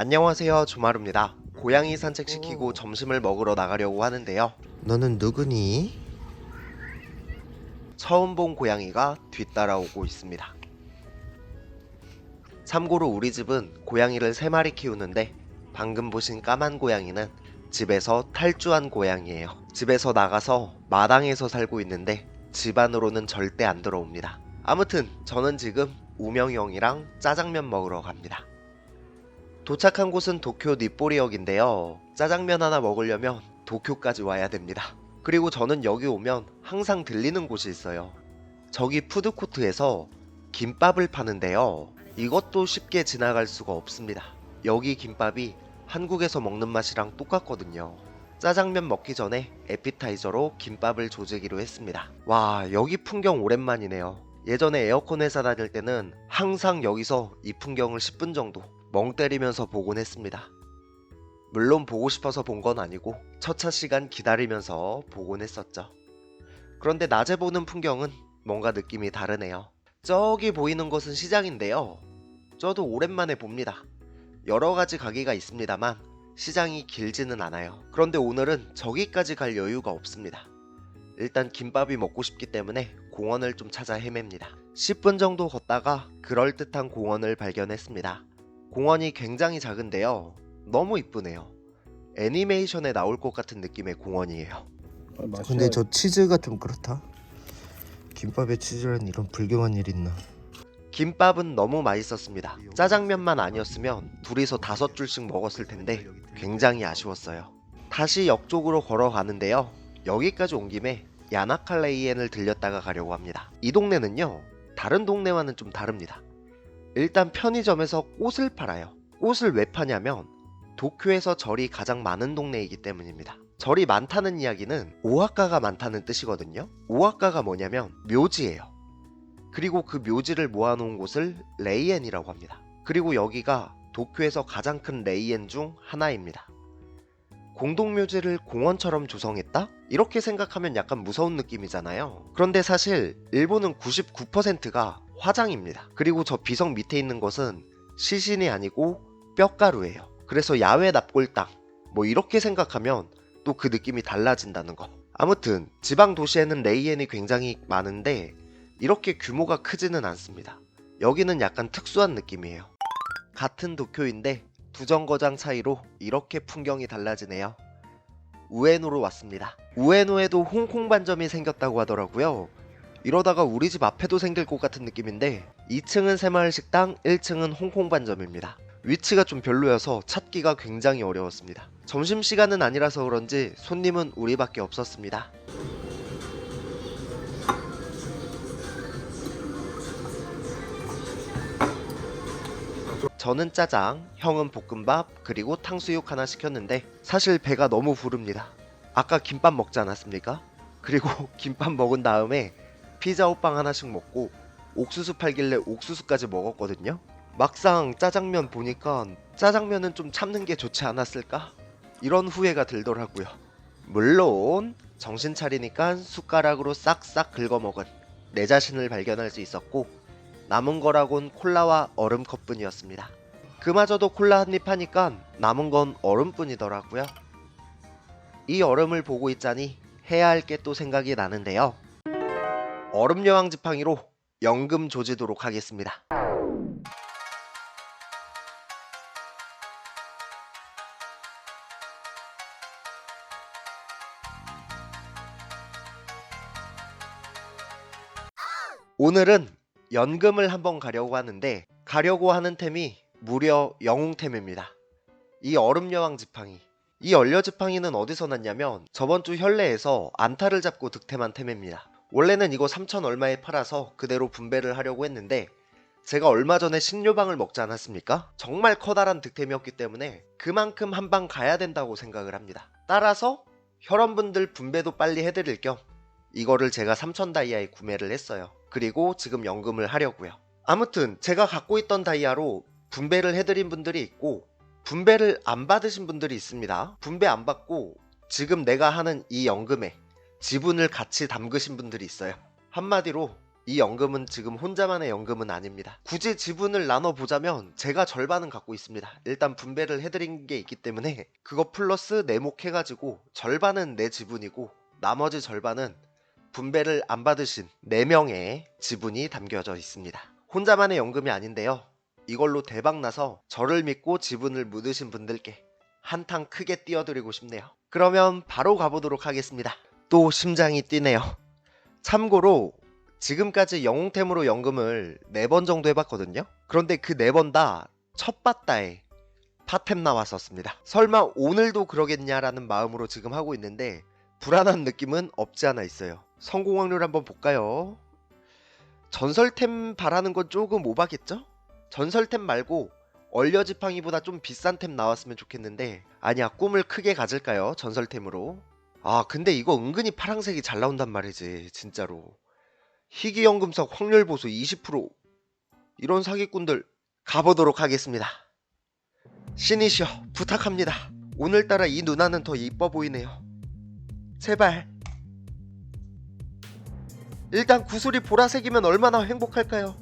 안녕하세요 조마루입니다. 고양이 산책시키고 점심을 먹으러 나가려고 하는데요. 너는 누구니? 처음 본 고양이가 뒤따라오고 있습니다. 참고로 우리 집은 고양이를 3마리 키우는데 방금 보신 까만 고양이는 집에서 탈주한 고양이에요. 집에서 나가서 마당에서 살고 있는데 집 안으로는 절대 안 들어옵니다. 아무튼 저는 지금 우명이 형이랑 짜장면 먹으러 갑니다 도착한 곳은 도쿄 니뽀리역인데요. 짜장면 하나 먹으려면 도쿄까지 와야 됩니다. 그리고 저는 여기 오면 항상 들리는 곳이 있어요. 저기 푸드코트에서 김밥을 파는데요. 이것도 쉽게 지나갈 수가 없습니다. 여기 김밥이 한국에서 먹는 맛이랑 똑같거든요. 짜장면 먹기 전에 에피타이저로 김밥을 조지기로 했습니다. 와, 여기 풍경 오랜만이네요. 예전에 에어컨 회사 다닐 때는 항상 여기서 이 풍경을 10분 정도 멍 때리면서 보곤 했습니다. 물론 보고 싶어서 본 건 아니고 첫차 시간 기다리면서 보곤 했었죠. 그런데 낮에 보는 풍경은 뭔가 느낌이 다르네요. 저기 보이는 것은 시장인데요. 저도 오랜만에 봅니다. 여러 가지 가게가 있습니다만 시장이 길지는 않아요. 그런데 오늘은 저기까지 갈 여유가 없습니다. 일단 김밥이 먹고 싶기 때문에 공원을 좀 찾아 헤맵니다. 10분 정도 걷다가 그럴듯한 공원을 발견했습니다. 공원이 굉장히 작은데요. 너무 이쁘네요. 애니메이션에 나올 것 같은 느낌의 공원이에요. 근데 저 치즈가 좀 그렇다. 김밥에 치즈란 이런 불경한 일 있나? 김밥은 너무 맛있었습니다. 짜장면만 아니었으면 둘이서 다섯 줄씩 먹었을 텐데 굉장히 아쉬웠어요. 다시 역 쪽으로 걸어가는데요. 여기까지 온 김에 야나칼레이엔을 들렸다가 가려고 합니다. 이 동네는요. 다른 동네와는 좀 다릅니다. 일단 편의점에서 꽃을 팔아요. 꽃을 왜 파냐면 도쿄에서 절이 가장 많은 동네이기 때문입니다. 절이 많다는 이야기는 오하카가 많다는 뜻이거든요. 오하카가 뭐냐면 묘지예요. 그리고 그 묘지를 모아놓은 곳을 레이엔이라고 합니다. 그리고 여기가 도쿄에서 가장 큰 레이엔 중 하나입니다. 공동묘지를 공원처럼 조성했다? 이렇게 생각하면 약간 무서운 느낌이잖아요. 그런데 사실 일본은 99%가 화장입니다. 그리고 저 비석 밑에 있는 것은 시신이 아니고 뼈가루예요. 그래서 야외 납골당 뭐 이렇게 생각하면 또 그 느낌이 달라진다는 거. 아무튼 지방 도시에는 레이엔이 굉장히 많은데 이렇게 규모가 크지는 않습니다. 여기는 약간 특수한 느낌이에요. 같은 도쿄인데 두 정거장 차이로 이렇게 풍경이 달라지네요. 우에노로 왔습니다. 우에노에도 홍콩 반점이 생겼다고 하더라고요. 이러다가 우리 집 앞에도 생길 것 같은 느낌인데 2층은 새마을 식당, 1층은 홍콩 반점입니다. 위치가 좀 별로여서 찾기가 굉장히 어려웠습니다. 점심시간은 아니라서 그런지 손님은 우리밖에 없었습니다. 저는 짜장, 형은 볶음밥, 그리고 탕수육 하나 시켰는데 사실 배가 너무 부릅니다. 아까 김밥 먹지 않았습니까? 그리고 김밥 먹은 다음에 피자 호빵 하나씩 먹고 옥수수 팔길래 옥수수까지 먹었거든요. 막상 짜장면 보니까 짜장면은 좀 참는 게 좋지 않았을까? 이런 후회가 들더라고요. 물론 정신 차리니까 숟가락으로 싹싹 긁어 먹은 내 자신을 발견할 수 있었고 남은 거라곤 콜라와 얼음컵뿐이었습니다. 그마저도 콜라 한 입 하니까 남은 건 얼음뿐이더라고요. 이 얼음을 보고 있자니 해야 할 게 또 생각이 나는데요. 얼음 여왕 지팡이로 연금 조지도록 하겠습니다. 오늘은 연금을 한번 가려고 하는데 가려고 하는 템이 무려 영웅템입니다. 이 얼음 여왕 지팡이. 이 얼려 지팡이는 어디서 났냐면 저번 주 현래에서 안타를 잡고 득템한 템입니다. 원래는 이거 3천 얼마에 팔아서 그대로 분배를 하려고 했는데 제가 얼마 전에 신료방을 먹지 않았습니까? 정말 커다란 득템이었기 때문에 그만큼 한 방 가야 된다고 생각을 합니다. 따라서 혈원분들 분배도 빨리 해드릴 겸 이거를 제가 3천 다이아에 구매를 했어요. 그리고 지금 연금을 하려고요. 아무튼 제가 갖고 있던 다이아로 분배를 해드린 분들이 있고 분배를 안 받으신 분들이 있습니다. 분배 안 받고 지금 내가 하는 이 연금에 지분을 같이 담그신 분들이 있어요. 한마디로 이 연금은 지금 혼자만의 연금은 아닙니다. 굳이 지분을 나눠보자면 제가 절반은 갖고 있습니다. 일단 분배를 해드린 게 있기 때문에 그거 플러스 네모해가지고 절반은 내 지분이고 나머지 절반은 분배를 안 받으신 4명의 지분이 담겨져 있습니다. 혼자만의 연금이 아닌데요. 이걸로 대박 나서 저를 믿고 지분을 묻으신 분들께 한탕 크게 띄워드리고 싶네요. 그러면 바로 가보도록 하겠습니다. 또 심장이 뛰네요. 참고로 지금까지 영웅템으로 연금을 4번 정도 해봤거든요. 그런데 그 4번 다 첫 바다에 파템 나왔었습니다. 설마 오늘도 그러겠냐라는 마음으로 지금 하고 있는데 불안한 느낌은 없지 않아 있어요. 성공 확률 한번 볼까요? 전설템 바라는 건 조금 오바겠죠? 전설템 말고 얼려지팡이보다 좀 비싼 템 나왔으면 좋겠는데 아니야 꿈을 크게 가질까요? 전설템으로 아 근데 이거 은근히 파랑색이 잘 나온단 말이지 진짜로. 희귀연금석 확률 보수 20% 이런 사기꾼들 가보도록 하겠습니다. 신이시여 부탁합니다. 오늘따라 이 누나는 더 이뻐 보이네요. 제발. 일단 구슬이 보라색이면 얼마나 행복할까요?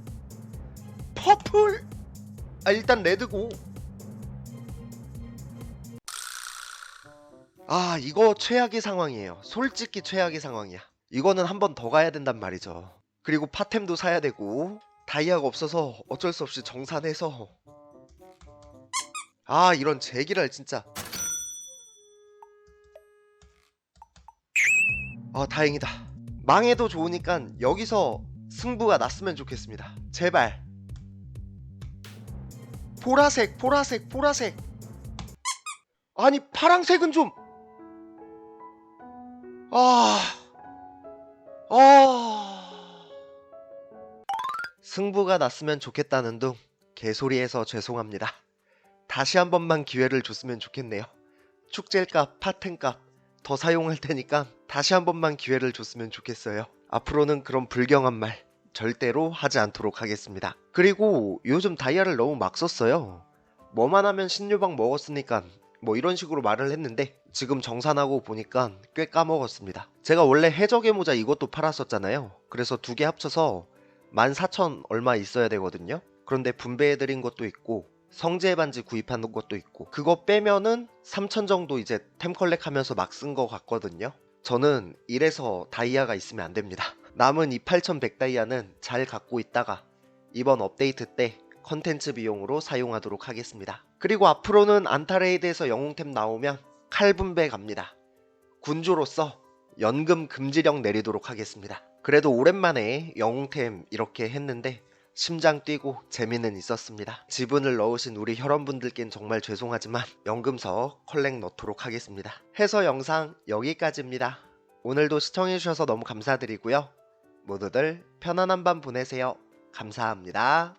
퍼플! 아 일단 레드고 아 이거 최악의 상황이에요. 솔직히 최악의 상황이야. 이거는 한 번 더 가야 된단 말이죠. 그리고 파템도 사야 되고 다이아가 없어서 어쩔 수 없이 정산해서. 아 이런 제기랄 진짜. 아 다행이다. 망해도 좋으니까 여기서 승부가 났으면 좋겠습니다. 제발. 보라색 보라색 보라색. 아니 파랑색은 좀 아... 아... 승부가 났으면 좋겠다는 둥 개소리해서 죄송합니다. 다시 한 번만 기회를 줬으면 좋겠네요. 축제값, 파텐값 더 사용할 테니까 다시 한 번만 기회를 줬으면 좋겠어요. 앞으로는 그런 불경한 말 절대로 하지 않도록 하겠습니다. 그리고 요즘 다이아를 너무 막 썼어요. 뭐만 하면 신유방 먹었으니까 뭐 이런 식으로 말을 했는데 지금 정산하고 보니까 꽤 까먹었습니다. 제가 원래 해적의 모자 이것도 팔았었잖아요. 그래서 두 개 합쳐서 14,000 얼마 있어야 되거든요. 그런데 분배해드린 것도 있고 성재 반지 구입한 것도 있고 그거 빼면은 3,000 정도 이제 템 컬렉하면서 막 쓴 거 같거든요. 저는 이래서 다이아가 있으면 안 됩니다. 남은 이 8,100 다이아는 잘 갖고 있다가 이번 업데이트 때 컨텐츠 비용으로 사용하도록 하겠습니다. 그리고 앞으로는 안타레이드에서 영웅템 나오면 칼 분배 갑니다. 군주로서 연금 금지령 내리도록 하겠습니다. 그래도 오랜만에 영웅템 이렇게 했는데 심장 뛰고 재미는 있었습니다. 지분을 넣으신 우리 혈원분들께는 정말 죄송하지만 연금서 컬렉 넣도록 하겠습니다. 해서 영상 여기까지입니다. 오늘도 시청해주셔서 너무 감사드리고요. 모두들 편안한 밤 보내세요. 감사합니다.